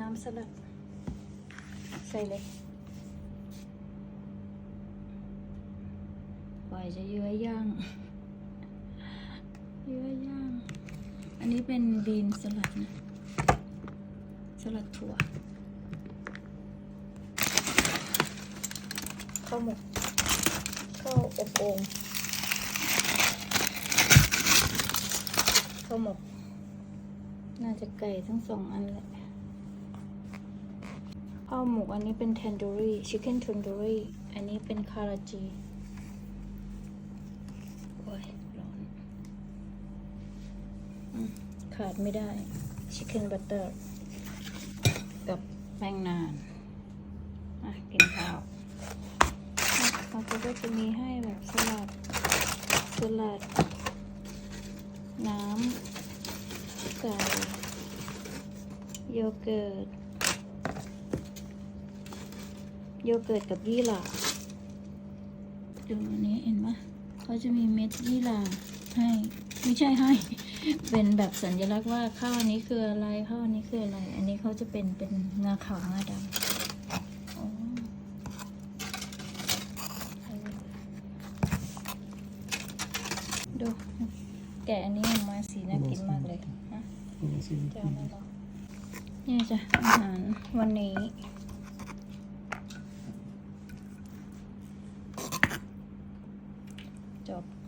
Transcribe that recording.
น้ำสลัด ใส่เลยปล่อยจะเยื้อย่างเยื้อย่าง อันนี้เป็นบีนสลัดนะ สลัดถั่วข้าวหมกข้าวอบโอ่งข้าวหมก น่าจะไก่ทั้งสองอันแหละ ข้าวหมกอันนี้เป็น tandoori chicken tandoori อันนี้เป็นคาราจีโอ้ยร้อนอขาดไม่ได้ chicken butter กับแป้งนานอะกินข้าวเขาก็จะมีให้แบบสลัดสลัด น้ำไก่โยเกิร์ต โยเกิร์ตกับยี่หร่าดูอันนี้เห็นไหมเขาจะมีเม็ดยี่หร่าให้ ไม่ใช่ให้ เป็นแบบสัญลักษณ์ว่าข้าวอันนี้คืออะไรข้าวอันนี้คืออะไร อันนี้เขาจะเป็นเป็นงาขาวงาดำอ๋อดูแกะอันนี้ออกมาสีน่ากินมากเลยฮะ Ingen ser จะเอาอะไรหรอนี่จ้ะอาหารวันนี้ job.